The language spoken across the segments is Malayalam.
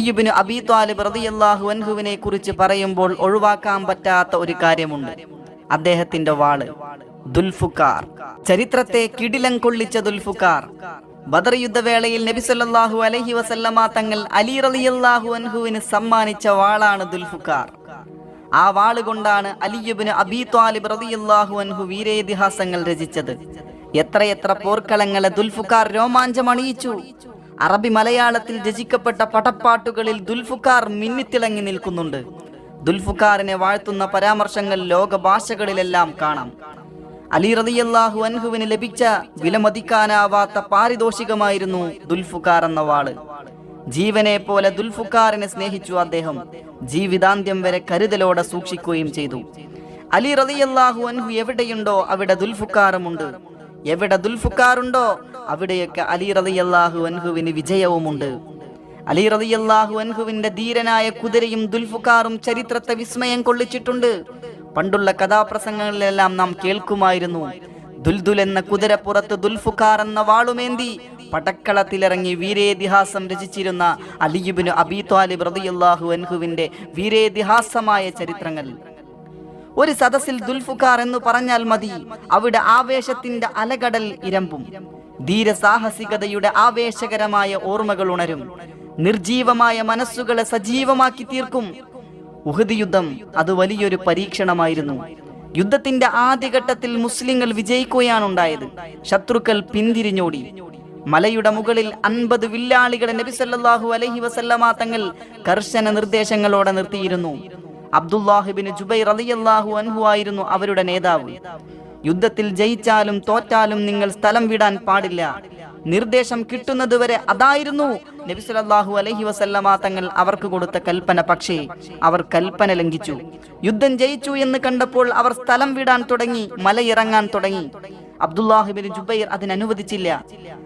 അലിയുബിന് അബി ത്വാലിബ് റളിയല്ലാഹു അൻഹുവിനെ കുറിച്ച് പറയുമ്പോൾ ഒഴിവാക്കാൻ പറ്റാത്ത ഒരു കാര്യമുണ്ട്. അദ്ദേഹത്തിന്റെ വാൾ ദുൽഫുക്കാർ ചരിത്രത്തെ കിടിലം കൊള്ളിച്ച ദുൽഫുക്കാർ ബദർ യുദ്ധവേളയിൽ നബിസല്ലാഹു അലഹി വസല്ലമ തങ്ങൾ അലി റളിയല്ലാഹു അൻഹുവിന് സമ്മാനിച്ച വാളാണ് ദുൽഫുക്കാർ ആ വാളുകൊണ്ടാണ് അലിയുബിന് അബി ത്വാലിബ് റളിയല്ലാഹു അൻഹു വീരേതിഹാസങ്ങൾ രചിച്ചത്. എത്രയെത്ര പോർക്കളങ്ങളെ ദുൽഫുക്കാർ രോമാഞ്ചമണിയിച്ചു. അറബി മലയാളത്തിൽ രചിക്കപ്പെട്ട പടപ്പാട്ടുകളിൽ ദുൽഫുക്കാർ മിന്നിത്തിളങ്ങി നിൽക്കുന്നുണ്ട്. ദുൽഫുക്കാറിനെ വാഴ്ത്തുന്ന പരാമർശങ്ങൾ ലോക ഭാഷകളിലെല്ലാം കാണാം. അലി റതിയല്ലാഹു അൻഹുവിന് ലഭിച്ച വിലമതിക്കാനാവാത്ത പാരിതോഷികമായിരുന്നു ദുൽഫുക്കാർ എന്ന വാൾ. ജീവനെ പോലെ ദുൽഫുക്കാറിനെ സ്നേഹിച്ചു അദ്ദേഹം ജീവിതാന്ത്യം വരെ കരുതലോടെ സൂക്ഷിക്കുകയും ചെയ്തു. അലി റതിയല്ലാഹു അൻഹു എവിടെയുണ്ടോ അവിടെ ദുൽഫുക്കാറുമുണ്ട് എവിടെ ദുൽഫുക്കാറുണ്ടോ അവിടെയൊക്കെ അലി റളിയല്ലാഹു അൻഹുവിന് വിജയവുമുണ്ട്. അലി റളിയല്ലാഹു അൻഹുവിന്റെ ധീരനായ കുതിരയും ദുൽഫുക്കാറും ചരിത്രത്തെ വിസ്മയം കൊള്ളിച്ചിട്ടുണ്ട്. പണ്ടുള്ള കഥാപ്രസംഗങ്ങളിലെല്ലാം നാം കേൾക്കുമായിരുന്നു. ദുൽദുൽ എന്ന കുതിരപ്പുറത്ത് ദുൽഫുക്കാർ എന്ന വാളുമേന്തി പടക്കളത്തിലിറങ്ങി വീരേതിഹാസം രചിച്ചിരുന്ന അലിയുബിന് അബി താലിബ് റളിയല്ലാഹു അൻഹുവിന്റെ വീരേതിഹാസമായ ചരിത്രങ്ങൾ. ഒരു സദസ്സിൽ ദുൽഫുഖാർ എന്ന് പറഞ്ഞാൽ മതി. അവിടെ ആവേശത്തിന്റെ അലകടൽ ഇരമ്പും. ധീരസാഹസികതയുടെ ആവേശകരമായ ഓർമ്മകൾ ഉണരും. നിർജീവമായ മനസ്സുകളെ സജീവമാക്കി തീർക്കും. ഉഹദ് യുദ്ധം അത് വലിയൊരു പരീക്ഷണമായിരുന്നു. യുദ്ധത്തിന്റെ ആദ്യഘട്ടത്തിൽ മുസ്ലിങ്ങൾ വിജയിക്കുകയാണ് ഉണ്ടായത്. ശത്രുക്കൾ പിന്തിരിഞ്ഞോടി. മലയുടെ മുകളിൽ അൻപത് വില്ലാളികളെ നബിസല്ലാഹു അലഹി വസല്ലമ തങ്ങൾ കർശന നിർദ്ദേശങ്ങളോടെ നിർത്തിയിരുന്നു. അബ്ദുല്ലാഹിബിന് ജുബൈർ റളിയല്ലാഹു അൻഹു ആയിരുന്നു അവരുടെ നേതാവ്. യുദ്ധത്തിൽ ജയിച്ചാലും തോറ്റാലും നിങ്ങൾ സ്ഥലം വിടാൻ പാടില്ല. നിർദ്ദേശം കിട്ടുന്നതുവരെ അതായിരുന്നു. നബി അലഹി അലൈഹി വസല്ലമ തങ്ങൾ അവർക്ക് കൊടുത്ത കൽപ്പന. പക്ഷേ അവർ കൽപ്പന ലംഘിച്ചു. യുദ്ധം ജയിച്ചു എന്ന് കണ്ടപ്പോൾ അവർ സ്ഥലം വിടാൻ തുടങ്ങി മലയിറങ്ങാൻ തുടങ്ങി. അബ്ദുല്ലാഹിബിൻ ജുബൈർ അതിനനുവദിച്ചില്ല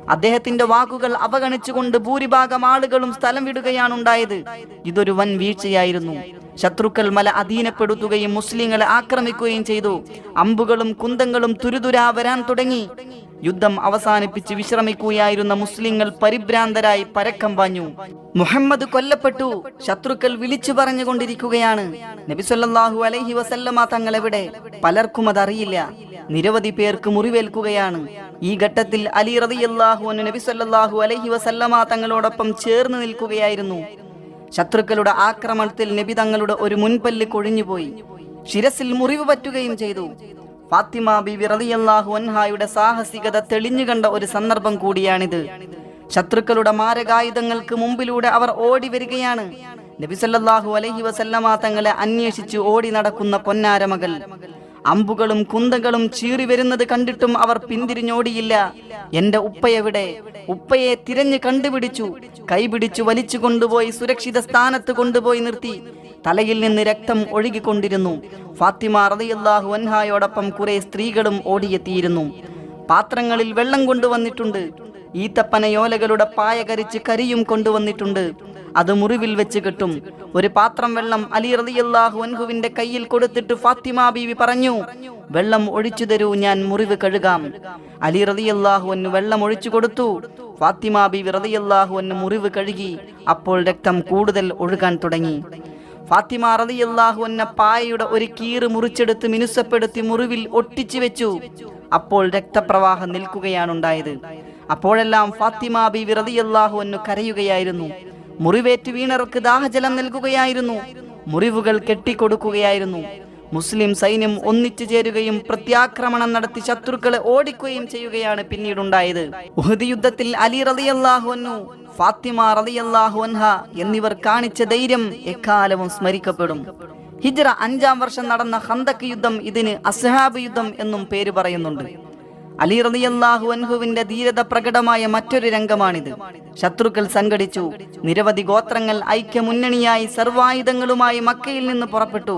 അദ്ദേഹത്തിന്റെ വാക്കുകൾ അവഗണിച്ചുകൊണ്ട് ഭൂരിഭാഗം ആളുകളും സ്ഥലം വിടുകയാണ് ഉണ്ടായത്. ഇതൊരു വൻ വീഴ്ചയായിരുന്നു. ശത്രുക്കൾ മല അധീനപ്പെടുത്തുകയും മുസ്ലിങ്ങളെ ആക്രമിക്കുകയും ചെയ്തു. അമ്പുകളും കുന്തങ്ങളും തുരുതുരാ വരാൻ തുടങ്ങി. യുദ്ധം അവസാനിപ്പിച്ച് വിശ്രമിക്കുകയായിരുന്ന മുസ്ലിങ്ങൾ പരിഭ്രാന്തരായി പരക്കം പാഞ്ഞു. മുഹമ്മദ് കൊല്ലപ്പെട്ടു. ശത്രുക്കൾ വിളിച്ചു പറഞ്ഞുകൊണ്ടിരിക്കുകയാണ്. നബിസൊല്ലാഹു അലൈഹി വസല്ലമ തങ്ങളെവിടെ? പലർക്കും അതറിയില്ല. നിരവധി പേർക്ക് മുറിവേൽക്കുകയാണ്. ഈ ഘട്ടത്തിൽ അലി റതിയല്ലാഹു നബിസൊല്ലാഹു നബി സല്ലല്ലാഹു അലൈഹി വസല്ലമ തങ്ങളോടൊപ്പം ചേർന്ന് നിൽക്കുകയായിരുന്നു. ശത്രുക്കളുടെ ആക്രമണത്തിൽ നബി തങ്ങളുടെ ഒരു മുൻപല്ല് കൊഴിഞ്ഞുപോയി. ശിരസിൽ മുറിവ് പറ്റുകയും ചെയ്തു. ഫാത്തിമ ബിവി റളിയല്ലാഹു അൻഹായുടെ സാഹസികത തെളിഞ്ഞു കണ്ട ഒരു സന്ദർഭം കൂടിയാണിത്. ശത്രുക്കളുടെ മാരകായുധങ്ങൾക്ക് മുമ്പിലൂടെ അവർ ഓടി വരികയാണ്. നബിസല്ലാഹു അലഹി വസല്ലമ തങ്ങളെ അന്വേഷിച്ച് ഓടി നടക്കുന്ന പൊന്നാരമകൾ. അമ്പുകളും കുന്തകളും ചീറി വരുന്നത് കണ്ടിട്ടും അവർ പിന്തിരിഞ്ഞോടിയില്ല. എന്റെ ഉപ്പയെവിടെ ഉപ്പയെ തിരഞ്ഞു കണ്ടുപിടിച്ചു. കൈപിടിച്ചു വലിച്ചു കൊണ്ടുപോയി സുരക്ഷിത സ്ഥാനത്ത് കൊണ്ടുപോയി നിർത്തി. തലയിൽ നിന്ന് രക്തം ഒഴുകിക്കൊണ്ടിരുന്നു. ഫാത്തിമ റളിയല്ലാഹു അൻഹായോടൊപ്പം കുറെ സ്ത്രീകളും ഓടിയെത്തിയിരുന്നു. പാത്രങ്ങളിൽ വെള്ളം കൊണ്ടുവന്നിട്ടുണ്ട്. ഈത്തപ്പനയോലകളുടെ പായ കരിച്ച് കരിയും കൊണ്ടുവന്നിട്ടുണ്ട്. അത് മുറിവിൽ വെച്ച് കിട്ടും. ഒരു പാത്രം വെള്ളം അലി റതിയല്ലാഹു അൻഹുവിന്റെ കയ്യിൽ കൊടുത്തിട്ട് ഫാത്തിമ ബീവി പറഞ്ഞു വെള്ളം ഒഴിച്ചു തരൂ ഞാൻ മുറിവ് കഴുകാം. അലി റതിയല്ലാഹു അന്നു വെള്ളം ഒഴിച്ചു കൊടുത്തു. ഫാത്തിമ ബീവി റതിയല്ലാഹു അന്നു മുറിവ് കഴുകി അപ്പോൾ രക്തം കൂടുതൽ ഒഴുകാൻ തുടങ്ങി. ഫാത്തിമ റളിയല്ലാഹു അന്ന പായയുടെ ഒരു കീറ് മുറിച്ചെടുത്ത് മിനുസപ്പെടുത്തി മുറിവിൽ ഒട്ടിച്ചു വെച്ചു. അപ്പോൾ രക്തപ്രവാഹം നിൽക്കുകയാണുണ്ടായത് അപ്പോഴെല്ലാം ഫാത്തിമ ബി റളിയല്ലാഹു എന്നു കരയുകയായിരുന്നു. മുറിവേറ്റ് വീണർക്ക് ദാഹജലം നൽകുകയായിരുന്നു. മുറിവുകൾ കെട്ടിക്കൊടുക്കുകയായിരുന്നു. മുസ്ലിം സൈന്യം ഒന്നിച്ചു ചേരുകയും പ്രത്യാക്രമണം നടത്തി ശത്രുക്കളെ ഓടിക്കുകയും ചെയ്യുകയാണ് പിന്നീടുണ്ടായത്. ഉഹദ് യുദ്ധത്തിൽ അലി റളിയല്ലാഹു അൻഹു ഫാത്തിമ റളിയല്ലാഹു അൻഹ എന്നിവർ കാണിച്ച ധൈര്യം എക്കാലവും സ്മരിക്കപ്പെടും. ഹിജ്റ അഞ്ചാം വർഷം നടന്ന ഹന്തക് യുദ്ധം ഇതിന് അസ്ഹാബ് യുദ്ധം എന്നും പേര് പറയുന്നുണ്ട്. അലി റളിയല്ലാഹു അൻഹുവിന്റെ ധീരത പ്രകടമായ മറ്റൊരു രംഗമാണിത്. ശത്രുക്കൾ സംഘടിച്ചു. നിരവധി ഗോത്രങ്ങൾ ഐക്യ മുന്നണിയായി സർവായുധങ്ങളുമായി മക്കയിൽ നിന്ന് പുറപ്പെട്ടു.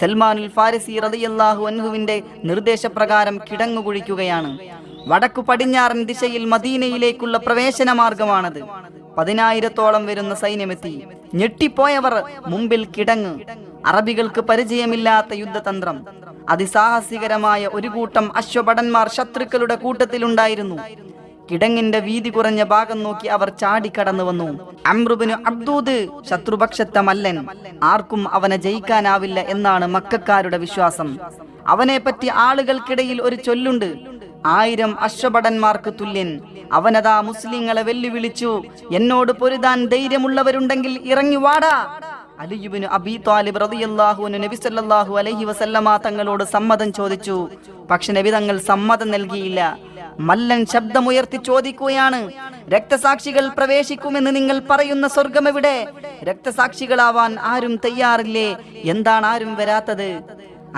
സൽമാനുൽ ഫാരിസി റളിയല്ലാഹു അൻഹുവിന്റെ നിർദ്ദേശപ്രകാരം കിടങ്ങുകുഴിക്കുകയാണ്. വടക്കു പടിഞ്ഞാറൻ ദിശയിൽ മദീനയിലേക്കുള്ള പ്രവേശന മാർഗമാണത് പതിനായിരത്തോളം വരുന്ന സൈന്യമെത്തി. ഞെട്ടിപ്പോയവർ മുമ്പിൽ കിടങ്ങ്. അറബികൾക്ക് പരിചയമില്ലാത്ത യുദ്ധതന്ത്രം. അതിസാഹസികരമായ ഒരു കൂട്ടം അശ്വഭടന്മാർ ശത്രുക്കളുടെ കൂട്ടത്തിലുണ്ടായിരുന്നു. കിടങ്ങിന്റെ വീതി കുറഞ്ഞ ഭാഗം നോക്കി അവർ ചാടിക്കടന്നു വന്നു. അമ്രുബിന് അബ്ദൂദ് ശത്രുപക്ഷത്തെ മല്ലൻ. ആർക്കും അവനെ ജയിക്കാനാവില്ല എന്നാണ് മക്കാരുടെ വിശ്വാസം. അവനെ പറ്റി ആളുകൾക്കിടയിൽ ഒരു ചൊല്ലുണ്ട്. ആയിരം അശ്വഭടന്മാർക്ക് തുല്യൻ. അവനതാ മുസ്ലിങ്ങളെ വെല്ലുവിളിച്ചു. എന്നോട് പൊരുതാൻ ധൈര്യമുള്ളവരുണ്ടെങ്കിൽ ഇറങ്ങി വാടാ. അലിയുബിന് അബി താലിബ് റളിയല്ലാഹുവിന് നബി സല്ലല്ലാഹു അലൈഹി വസല്ലമ തങ്ങളോട് സമ്മതം ചോദിച്ചു. പക്ഷെ നബി തങ്ങൾ സമ്മതം നൽകിയില്ല. മല്ലൻ ശബ്ദമുയർത്തി ചോദിക്കുകയാണ് രക്തസാക്ഷികൾ പ്രവേശിക്കുമെന്ന് നിങ്ങൾ പറയുന്ന സ്വർഗം എവിടെ രക്തസാക്ഷികളാവാൻ ആരും തയ്യാറില്ലേ? എന്താണ് ആരും വരാത്തത്?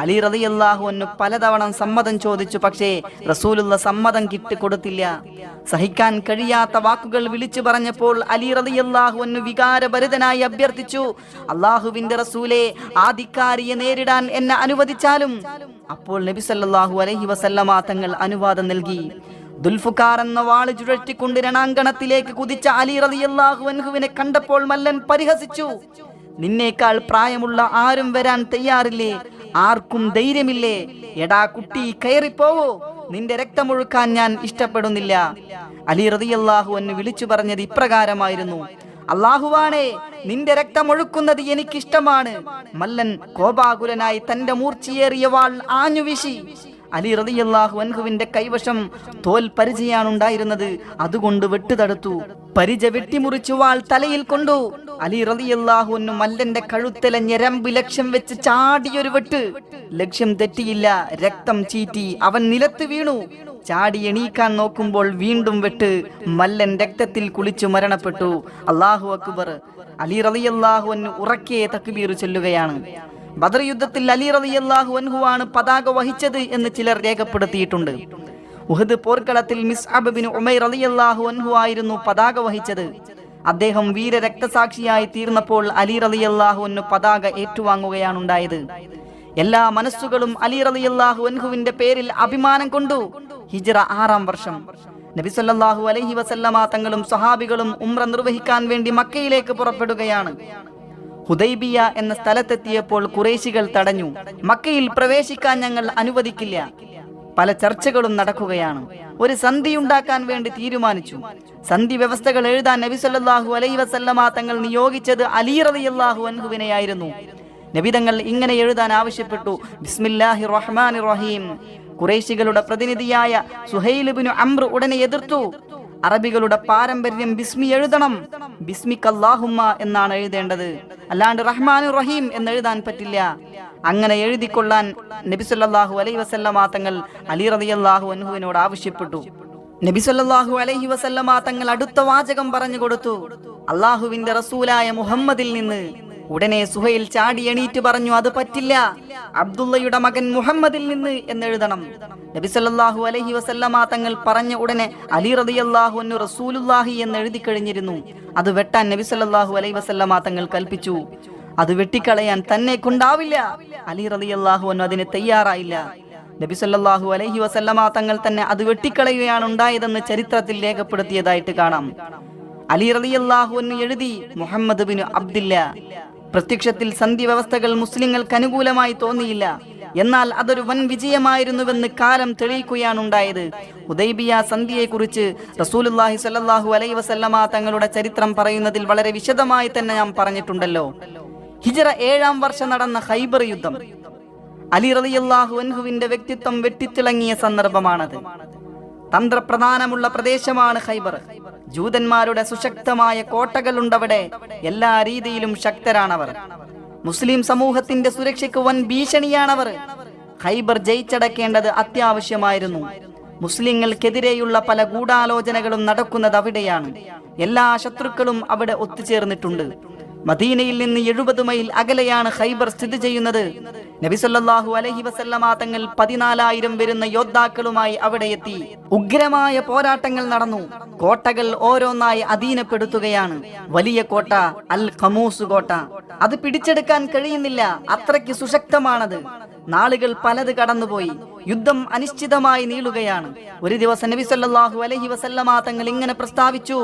അലി റളിയല്ലാഹു അൻഹു പലതവണ സമ്മതം ചോദിച്ചു പക്ഷേ റസൂലുള്ള സമ്മതം കിട്ടി കൊടുത്തില്ല സഹിക്കാൻ കഴിയാത്ത വാക്കുകൾ വിളിച്ചു പറഞ്ഞപ്പോൾ അലി റളിയല്ലാഹു അൻഹു വികാരഭരിതനായി അഭ്യർത്ഥിച്ചു അള്ളാഹുവിന്റെ റസൂലെ ആദിക്കാരിയെ നേരിടാൻ എന്നെ അനുവദിച്ചാലും. അപ്പോൾ നബി സല്ലല്ലാഹു അലൈഹി വസല്ലമ തങ്ങൾ അനുവാദം നൽകി. ദുൽഫുക്കാർ എന്ന വാൾ ചുഴറ്റിക്കൊണ്ട് രണാങ്കണത്തിലേക്ക് കുതിച്ച അലി റളിയല്ലാഹു അൻഹുവിനെ കണ്ടപ്പോൾ മല്ലൻ പരിഹസിച്ചു. നിന്നേക്കാൾ പ്രായമുള്ള ആരും വരാൻ തയ്യാറില്ലേ? ആർക്കും ധൈര്യമില്ലേ? എടാ കുട്ടി കയറിപ്പോവോ. നിന്റെ രക്തമൊഴുക്കാൻ ഞാൻ ഇഷ്ടപ്പെടുന്നില്ല. അലി റതിയല്ലാഹു എന്ന് വിളിച്ചു പറഞ്ഞത് ഇപ്രകാരമായിരുന്നു. അള്ളാഹുവാണേ നിന്റെ രക്തമൊഴുക്കുന്നത് എനിക്കിഷ്ടമാണ്. മല്ലൻ കോപാകുലനായി തന്റെ മൂർച്ചയേറിയ വാൾ ആഞ്ഞു വീശി അലി റളിയല്ലാഹു അൻഹുവിന്റെ കൈവശം തോൽ പരിചയാണ് ഉണ്ടായിരുന്നത് അതുകൊണ്ട് വെട്ടുതടുത്തു പരിച വെട്ടിമുറിച്ചു വാൾ തലയിൽ കൊണ്ടു. അലി റളിയല്ലാഹു അൻഹു മല്ലന്റെ കഴുത്തല ഞരമ്പ് ലക്ഷ്യം വെച്ച് ചാടിയൊരു വെട്ട്. ലക്ഷ്യം തെറ്റിയില്ല. രക്തം ചീറ്റി അവൻ നിലത്ത് വീണു. ചാടി എണീക്കാൻ നോക്കുമ്പോൾ വീണ്ടും വെട്ട് മല്ലൻ രക്തത്തിൽ കുളിച്ചു മരണപ്പെട്ടു. അള്ളാഹു അക്ബർ. അലി റളിയല്ലാഹു അൻഹു ഉറക്കെ തക്ബീർ ചൊല്ലുകയാണ്. ബദർ യുദ്ധത്തിൽ അലി റളിയല്ലാഹു അൻഹുവാണ് പതാക വഹിച്ചത് എന്ന് ചിലർ രേഖപ്പെടുത്തിയിട്ടുണ്ട്. ഉഹദ് പോർക്കളത്തിൽ മിസ് അബിൻ ഉമൈർ റളിയല്ലാഹു അൻഹു ആയിരുന്നു പതാക വഹിച്ചത്. അദ്ദേഹം വീര രക്തസാക്ഷിയായി തീർന്നപ്പോൾ അലി റളിയല്ലാഹു അൻഹു പതാക ഏറ്റുവാങ്ങുകയാണ് ഉണ്ടായത് എല്ലാ മനസ്സുകളും അലി റളിയല്ലാഹു അൻഹുവിന്റെ പേരിൽ അഭിമാനം കൊണ്ടു. ഹിജ്റ ആറാം വർഷം. നബി സല്ലല്ലാഹു അലൈഹി വസല്ലമ തങ്ങളും സഹാബികളും ഉംറ നിർവഹിക്കാൻ വേണ്ടി മക്കയിലേക്ക് പുറപ്പെടുകയാണ്. ഹുദൈബിയ എന്ന സ്ഥലത്തെത്തിയപ്പോൾ കുറേശികൾ തടഞ്ഞു. മക്കയിൽ പ്രവേശിക്കാൻ ഞങ്ങൾ അനുവദിക്കില്ല. പല ചർച്ചകളും നടക്കുകയാണ്. ഒരു സന്ധി ഉണ്ടാക്കാൻ വേണ്ടി തീരുമാനിച്ചു. സന്ധി വ്യവസ്ഥകൾ എഴുതാൻ നബി സല്ലല്ലാഹു അലൈഹി വസല്ലമ തങ്ങൾ നിയോഗിച്ചത് അലി റളിയല്ലാഹു അൻഹുവിനെയായിരുന്നു. നബിതങ്ങൾ ഇങ്ങനെ എഴുതാൻ ആവശ്യപ്പെട്ടു. ബിസ്മില്ലാഹി റഹ്മാൻ റഹീം. കുറേശികളുടെ പ്രതിനിധിയായ സുഹൈലുബിനു അമ്ര ഉടനെ എതിർത്തു. അറബികളുടെ പാരമ്പര്യം ബിസ്മി എഴുതണം. ബിസ്മിക്കല്ലാഹുമ്മ എന്നാണ് എഴുതേണ്ടത്. അല്ലാണ്ട് റഹ്മാനു റഹീം എന്ന് എഴുതാൻ പറ്റില്ല. അങ്ങനെ എഴുതിക്കൊള്ളാൻ നബി അലൈ വസല്ലമ തങ്ങൾ അലി റതിയല്ലാഹു അൻഹുവിനോട് ആവശ്യപ്പെട്ടു. നബി സല്ലല്ലാഹു അലൈഹി വസല്ലമ തങ്ങൾ അടുത്ത വാചകം പറഞ്ഞു കൊടുത്തു. അള്ളാഹുവിന്റെ റസൂലായ മുഹമ്മദിൽ നിന്ന് ഉടനെ സുഹൈൽ ചാടി എണീറ്റ് പറഞ്ഞു അത് പറ്റില്ല. അബ്ദുള്ളയുടെ മകൻ മുഹമ്മദിൽ നിന്ന് എന്നെഴുതണം. നബി സല്ലല്ലാഹു അലൈഹി വസല്ലമ തങ്ങൾ പറഞ്ഞ ഉടനെ അലി റളിയല്ലാഹു അൻഹു റസൂലുല്ലാഹി എന്ന് എഴുതി കഴിഞ്ഞിരുന്നു. അത് വെട്ടാൻ നബിസല്ലാഹു അലൈഹി വസല്ലമ തങ്ങൾ കൽപ്പിച്ചു. അത് വെട്ടിക്കളയാൻ തന്നെ കൊണ്ടാവില്ല. അലി റളിയല്ലാഹു അൻഹു അതിന് തയ്യാറായില്ല. നബി സല്ലല്ലാഹു അലൈഹി വസല്ലമ തങ്ങൾ തന്നെ അത് വെട്ടിക്കളയുകയാണ് ഉണ്ടായതെന്ന് ചരിത്രത്തിൽ രേഖപ്പെടുത്തിയതായിട്ട് കാണാം. അലി റളിയല്ലാഹു എന്ന് എഴുതി മുഹമ്മദ് ബിൻ അബ്ദില്ല. പ്രത്യക്ഷത്തിൽ സന്ധി വ്യവസ്ഥകൾ മുസ്ലിങ്ങൾക്ക് അനുകൂലമായി തോന്നിയില്ല. എന്നാൽ അതൊരു വൻ വിജയമായിരുന്നുവെന്ന് കാലം തെളിയിക്കുകയാണുണ്ടായത്. ഉദൈബിയ സന്ധിയെക്കുറിച്ച് റസൂലുല്ലാഹി സ്വല്ലല്ലാഹു അലൈ വസല്ലമ തങ്ങളുടെ ചരിത്രം പറയുന്നതിൽ വളരെ വിശദമായി തന്നെ ഞാൻ പറഞ്ഞിട്ടുണ്ടല്ലോ. ഹിജറ ഏഴാം വർഷം നടന്ന ഹൈബർ യുദ്ധം. അലി റളിയല്ലാഹു അൻഹുവിന്റെ വ്യക്തിത്വം വെട്ടിത്തിളങ്ങിയ സന്ദർഭമാണത്. തന്ത്രപ്രധാനമുള്ള പ്രദേശമാണ് ഖൈബർ. ജൂതന്മാരുടെ സുശക്തമായ കോട്ടകളുണ്ടവിടെ. എല്ലാ രീതിയിലും ശക്തരാണവർ. മുസ്ലിം സമൂഹത്തിന്റെ സുരക്ഷയ്ക്ക് വൻ ഭീഷണിയാണവർ. ഖൈബർ ജയിച്ചടക്കേണ്ടത് അത്യാവശ്യമായിരുന്നു. മുസ്ലിങ്ങൾക്കെതിരെയുള്ള പല ഗൂഢാലോചനകളും നടക്കുന്നത് അവിടെയാണ്. എല്ലാ ശത്രുക്കളും അവിടെ ഒത്തുചേർന്നിട്ടുണ്ട്. മദീനയിൽ നിന്ന് എഴുപത് മൈൽ അകലെയാണ് ഹൈബർ സ്ഥിതി ചെയ്യുന്നത്. നബി അലഹി വസല്ലമ തങ്ങൾ പതിനാലായിരം വരുന്ന യോദ്ധാക്കളുമായി അവിടെ എത്തി. ഉഗ്രമായ പോരാട്ടങ്ങൾ നടന്നു. കോട്ടകൾ ഓരോന്നായി അധീനപ്പെടുത്തുകയാണ്. വലിയ കോട്ട അൽ ഖമൂസ് കോട്ട. അത് പിടിച്ചെടുക്കാൻ കഴിയുന്നില്ല. അത്രയ്ക്ക് സുശക്തമാണത്. നാളുകൾ പലത് കടന്നുപോയി. യുദ്ധം അനിശ്ചിതമായി നീളുകയാണ്. ഒരു ദിവസം നബി സല്ലല്ലാഹു അലൈഹി വസല്ലമ തങ്ങൾ ഇങ്ങനെ പ്രസ്താവിച്ചു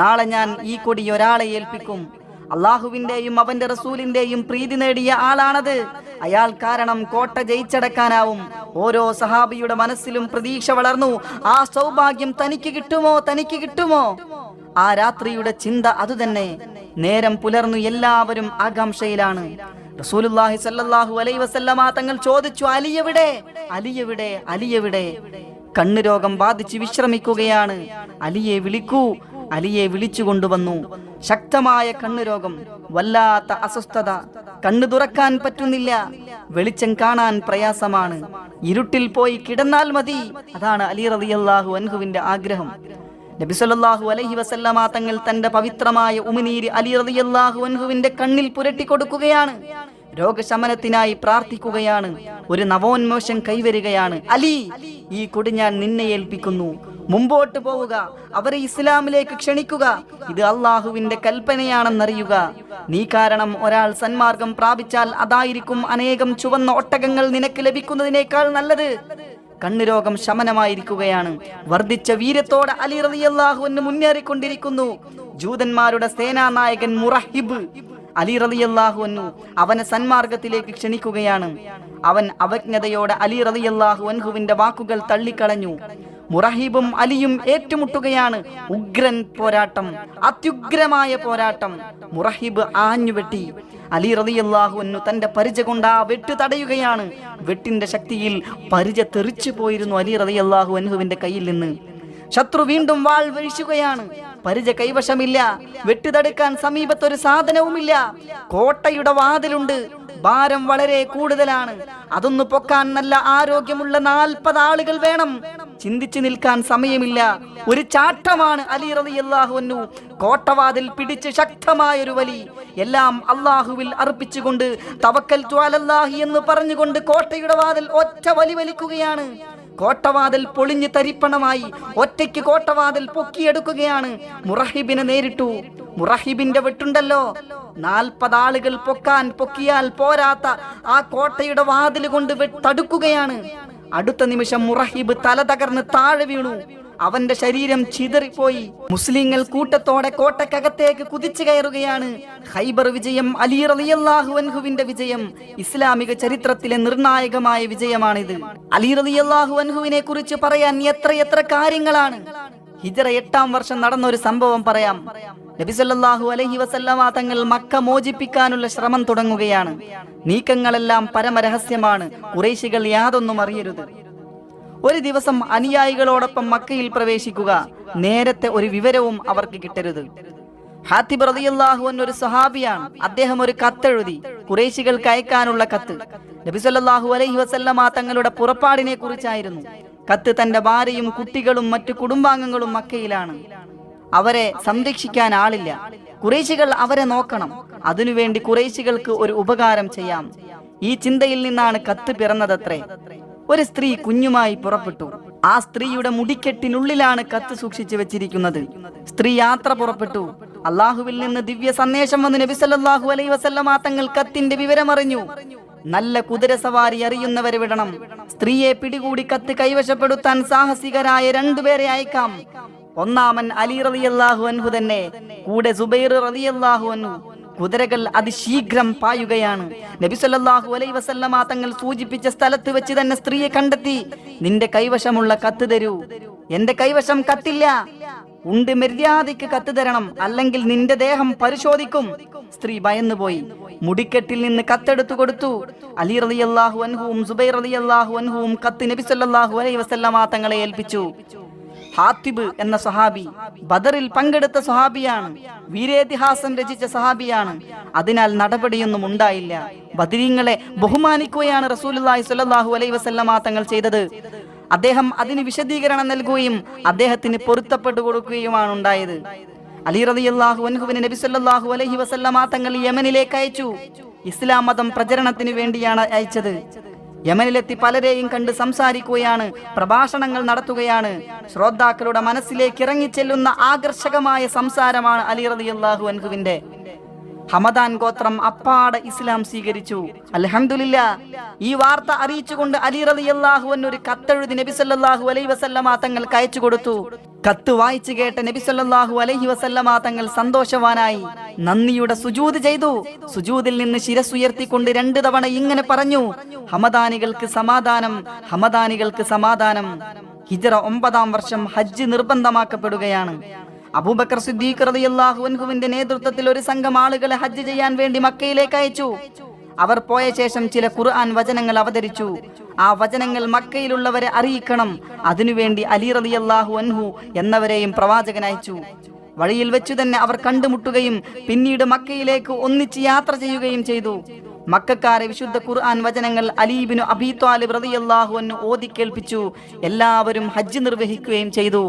നാളെ ഞാൻ ഈ കൊടി ഒരാളെ ഏൽപ്പിക്കും. അള്ളാഹുവിന്റെയും അവന്റെ റസൂലിന്റെയും പ്രീതി നേടിയ ആളാണത്. അയാൾ കാരണം കോട്ട ജയിച്ചടക്കാനാവും. ഓരോ സഹാബിയുടെ മനസ്സിലും പ്രതീക്ഷ വളർന്നു. ആ സൗഭാഗ്യം തനിക്ക് കിട്ടുമോ? തനിക്ക് കിട്ടുമോ? ആ രാത്രിയുടെ ചിന്ത അതുതന്നെ. നേരം പുലർന്നു എല്ലാവരും ആകാംക്ഷയിലാണ്. റസൂലുള്ളാഹി സല്ലല്ലാഹു അലൈഹി വസല്ലമ തങ്ങൾ ചോദിച്ചു അലിയവിടെ? അലിയവിടെ? അലിയവിടെ? കണ്ണു രോഗം ബാധിച്ച് വിശ്രമിക്കുകയാണ്. അലിയെ വിളിക്കൂ. അലിയെ വിളിച്ചു കൊണ്ടുവന്നു ശക്തമായ കണ്ണുരോഗം വല്ലാത്ത അസ്വസ്ഥത കണ്ണു തുറക്കാൻ പറ്റുന്നില്ല വെളിച്ചം കാണാൻ പ്രയാസമാണ്. ഇരുട്ടിൽ പോയി കിടന്നാൽ മതി അതാണ് അലി റളിയല്ലാഹു അൻഹുവിന്റെ ആഗ്രഹം. നബി അലഹി വസല്ലമ തങ്ങൾ തന്റെ പവിത്രമായ ഉമിനീര് അലി റളിയല്ലാഹു അൻഹുവിന്റെ കണ്ണിൽ പുരട്ടി കൊടുക്കുകയാണ്. രോഗശമനത്തിനായി പ്രാർത്ഥിക്കുകയാണ്. ഒരു നവോന്മോഷം കൈവരികയാണ്. അലി ഈ കൊടി ഞാൻ നിന്നെ ഏൽപ്പിക്കുന്നു. മുമ്പോട്ട് പോവുക. അവരെ ഇസ്ലാമിലേക്ക് ക്ഷണിക്കുക. ഇത് അള്ളാഹുവിന്റെ കൽപ്പനയാണെന്നറിയുക. നീ കാരണം ഒരാൾ സന്മാർഗം പ്രാപിച്ചാൽ അതായിരിക്കും അനേകം ചുവന്ന ഒട്ടകങ്ങൾ നിനക്ക് ലഭിക്കുന്നതിനേക്കാൾ നല്ലത്. കണ്ണുരോഗം ശമനമായിരിക്കുകയാണ്. വർദ്ധിച്ച വീര്യത്തോടെ അലി റളിയല്ലാഹു അൻഹു മുന്നേറിക്കൊണ്ടിരിക്കുന്നു. ജൂതന്മാരുടെ സേനാനായകൻ മുറഹിബ് അലി റളിയല്ലാഹു അൻഹു അവനെ സന്മാർഗത്തിലേക്ക് ക്ഷണിക്കുകയാണ്. അവൻ അവജ്ഞതയോടെ അലി റളിയല്ലാഹു അൻഹുവിന്റെ വാക്കുകൾ തള്ളിക്കളഞ്ഞു. മുറഹിബും അലിയും ഏറ്റുമുട്ടുകയാണ് ഉഗ്രൻ പോരാട്ടം അത്യുഗ്രമായ പോരാട്ടം. മുറഹിബ് ആഞ്ഞുവെട്ടി അലി റതിയല്ലാഹുവിനു തന്റെ പരിച കൊണ്ട് ആ വെട്ട് തടയുകയാണ്. വെട്ടിന്റെ ശക്തിയിൽ പരിച തെറിച്ചു പോയിരുന്നു അലി റതിയല്ലാഹു അൻഹുവിന്റെ കയ്യിൽ നിന്ന്. ശത്രു വീണ്ടും വാൾ വീശുകയാണ്. പരിച കൈവശമില്ല. വെട്ടിതടുക്കാൻ സമീപത്തൊരു സാധനവുമില്ല. കോട്ടയുടെ വാതിലുണ്ട്. ഭാരം വളരെ കൂടുതലാണ്. അതൊന്ന് പൊക്കാൻ നല്ല ആരോഗ്യമുള്ള നാൽപ്പത് ആളുകൾ വേണം. ചിന്തിച്ചു നിൽക്കാൻ സമയമില്ല. ഒരു ചാട്ടമാണ് അലി റളിയല്ലാഹുവിനു കോട്ടവാതിൽ പിടിച്ച് ശക്തമായൊരു വലി. എല്ലാം അള്ളാഹുവിൽ അർപ്പിച്ചുകൊണ്ട് തവക്കൽ ജ്വാലല്ലാഹി എന്ന് പറഞ്ഞുകൊണ്ട് കോട്ടയുടെ വാതിൽ ഒറ്റ വലി വലിക്കുകയാണ്. കോട്ടവാതിൽ പൊളിഞ്ഞു തരിപ്പണമായി ഒറ്റയ്ക്ക് കോട്ടവാതിൽ പൊക്കിയെടുക്കുകയാണ്. മുറഹിബിനെ നേരിട്ടു. മുറഹിബിന്റെ വെട്ടുണ്ടല്ലോ. നാൽപ്പത് ആളുകൾ പൊക്കാൻ പൊക്കിയാൽ പോരാത്ത ആ കോട്ടയുടെ വാതിൽ കൊണ്ട് തടുക്കുകയാണ് അടുത്ത നിമിഷം മുറഹിബ് തല തകർന്ന് താഴെ വീണു. അവന്റെ ശരീരം ചിതറിപ്പോയി. മുസ്ലിങ്ങൾ കൂട്ടത്തോടെ കോട്ടക്കകത്തേക്ക് കുതിച്ചു കയറുകയാണ്. ഹൈബർ വിജയം അലി റലിയല്ലാഹുവൻഹുവിന്റെ വിജയം ഇസ്ലാമിക ചരിത്രത്തിലെ നിർണായകമായ വിജയമാണിത്. അലി റലിയല്ലാഹുവൻഹുവിനെ കുറിച്ച് പറയാൻ എത്രയെത്ര കാര്യങ്ങളാണ്. ഹിജറ എട്ടാം വർഷം നടന്ന ഒരു സംഭവം പറയാം. നബിസല്ലാഹു അലഹി വസല്ലമ തങ്ങൾ മക്ക മോചിപ്പിക്കാനുള്ള ശ്രമം തുടങ്ങുകയാണ്. നീക്കങ്ങളെല്ലാം പരമരഹസ്യമാണ്. കുറേശികൾ യാതൊന്നും അറിയരുത്. ഒരു ദിവസം അനുയായികളോടൊപ്പം മക്കയിൽ പ്രവേശിക്കുക നേരത്തെ ഒരു വിവരവും അവർക്ക് കിട്ടരുത്. ഹാത്തിബ് റളിയല്ലാഹു അൻഹു ഒരു സഹാബിയാണ് അദ്ദേഹം ഒരു കത്തെഴുതി. കുറേശികൾക്ക് അയക്കാനുള്ള കത്ത്. നബിസല്ലാഹു അലൈഹി വസല്ലമ തങ്ങളുടെ പുറപ്പാടിനെ കുറിച്ചായിരുന്നു. കത്ത് തന്റെ ഭാര്യയും കുട്ടികളും മറ്റു കുടുംബാംഗങ്ങളും മക്കയിലാണ്. അവരെ സംരക്ഷിക്കാൻ ആളില്ല. കുറേശികൾ അവരെ നോക്കണം. അതിനുവേണ്ടി കുറേശികൾക്ക് ഒരു ഉപകാരം ചെയ്യാം. ഈ ചിന്തയിൽ നിന്നാണ് കത്ത് പിറന്നതത്രേ. ഒരു സ്ത്രീ കുഞ്ഞുമായി പുറപ്പെട്ടു. ആ സ്ത്രീയുടെ മുടിക്കെട്ടിനുള്ളിലാണ് കത്ത് സൂക്ഷിച്ചു വെച്ചിരിക്കുന്നത്. സ്ത്രീ യാത്ര പുറപ്പെട്ടു. അള്ളാഹുവിൽ നിന്ന് ദിവ്യ സന്ദേശം വന്ന് നബിസല്ലാഹു അലൈഹി വസല്ലമ തങ്ങൾ കത്തിന്റെ വിവരമറിഞ്ഞു. നല്ല കുതിരസവാരി അറിയുന്നവരെ വിടണം. സ്ത്രീയെ പിടികൂടി കത്ത് കൈവശപ്പെടുത്താൻ സാഹസികരായ രണ്ടുപേരെ അയക്കാം. ഒന്നാമൻ അലി റളിയല്ലാഹു അൻഹു തന്നെ. കൂടെ സുബൈർ റളിയല്ലാഹു അൻഹു. കുതിരകൾ അതിശീഘ്രം പായുകയാണ്. നബി അലൈ വസല്ലമ തങ്ങൾ സൂചിപ്പിച്ച സ്ഥലത്ത് വെച്ച് തന്നെ സ്ത്രീയെ കണ്ടെത്തി. നിന്റെ കൈവശമുള്ള കത്ത് തരൂ. എന്റെ കൈവശം കത്തില്ല. ഉണ്ട് മര്യാദയ്ക്ക് കത്ത് തരണം. അല്ലെങ്കിൽ നിന്റെ ദേഹം പരിശോധിക്കും. സ്ത്രീ ഭയന്നുപോയി മുടിക്കെട്ടിൽ നിന്ന് കത്തെടുത്തു കൊടുത്തു. അലി റളിയല്ലാഹു അൻഹുവും സുബൈർ റളിയല്ലാഹു അൻഹുവും കത്ത് നബി സല്ലല്ലാഹു അലൈഹി വസല്ലമ തങ്ങളെ ഏൽപ്പിച്ചു. ഹാത്തിബ് എന്ന സഹാബി ബദറിൽ പങ്കെടുത്ത സഹാബിയാണ്. വീരേതിഹാസം രചിച്ച സഹാബിയാണ്. അതിനാൽ നടപടിയൊന്നും ഉണ്ടായില്ല. ബദരീങ്ങളെ ബഹുമാനിക്കുകയാണ് റസൂലുള്ളാഹി സ്വല്ലല്ലാഹു അലൈഹി വസല്ലമ തങ്ങൾ ചെയ്തത്. അദ്ദേഹം അതിന് വിശദീകരണം നൽകുകയും അദ്ദേഹത്തിന് പൊരുത്തപ്പെട്ടു കൊടുക്കുകയുമാണ് ഉണ്ടായത്. അലി റളിയല്ലാഹു അൻഹുവിനെ നബി സല്ലല്ലാഹു അലൈഹി വസല്ലമ തങ്ങൾ യമനിലേക്ക് അയച്ചു. ഇസ്ലാം മതം പ്രചരണത്തിന് വേണ്ടിയാണ് അയച്ചത്. യമനിലെത്തി പലരെയും കണ്ട് സംസാരിക്കുകയാണ് പ്രഭാഷണങ്ങൾ നടത്തുകയാണ്. ശ്രോതാക്കളുടെ മനസ്സിലേക്ക് ഇറങ്ങിച്ചെല്ലുന്ന ആകർഷകമായ സംസാരമാണ് അലി റളിയല്ലാഹു അൻഹുവിന്റെ ഹമദാൻ ഗോത്രം അപ്പാടെ ഇസ്ലാം സ്വീകരിച്ചു. അലഹമില്ല ഈ വാർത്ത അറിയിച്ചുകൊണ്ട് അലി റളിയല്ലാഹു അൻഹു ഒരു കത്തെഴുതി നബി സല്ലല്ലാഹു അലൈഹി വസല്ലമ തങ്ങൾക്ക് അയച്ചു കൊടുത്തു. കത്ത് വായിച്ചു കേട്ട നബി സല്ലല്ലാഹു അലൈഹി വസല്ലമ തങ്ങൾ സന്തോഷവാനായി. നന്ദിയുടെ സുജൂത് ചെയ്തു. സുജൂതിൽ നിന്ന് ശിരസുയർത്തിക്കൊണ്ട് രണ്ട് തവണ ഇങ്ങനെ പറഞ്ഞു ഹമദാനികൾക്ക് സമാധാനം ഹമദാനികൾക്ക് സമാധാനം. ഹിജറ ഒമ്പതാം വർഷം ഹജ്ജ് നിർബന്ധമാക്കപ്പെടുകയാണ്. അബൂബക്കർ സിദ്ദീഖ് റളിയല്ലാഹു അൻഹുവിന്റെ നേതൃത്വത്തിൽ ഒരു സംഘം ആളുകളെ ഹജ്ജ് ചെയ്യാൻ വേണ്ടി മക്കയിലേക്ക് അയച്ചു. അവർ പോയ ശേഷം ചില ഖുർആൻ വചനങ്ങൾ അവതരിച്ചു. ആ വചനങ്ങൾ മക്കയിലുള്ളവരെ അറിയിക്കണം. അതിനുവേണ്ടി അലി റളിയല്ലാഹു അൻഹു എന്നവരെയും പ്രവാചകൻ അയച്ചു. വഴിയിൽ വെച്ചു തന്നെ അവർ കണ്ടുമുട്ടുകയും പിന്നീട് മക്കയിലേക്ക് ഒന്നിച്ച് യാത്ര ചെയ്യുകയും ചെയ്തു. മക്കാരെ വിശുദ്ധ ഖുർആൻ വചനങ്ങൾ അലീബിനു അബീ ത്വാലിബ് റളിയല്ലാഹു അൻഹു ഓതി എല്ലാവരും ഹജ്ജ് നിർവഹിക്കുകയും ചെയ്തു.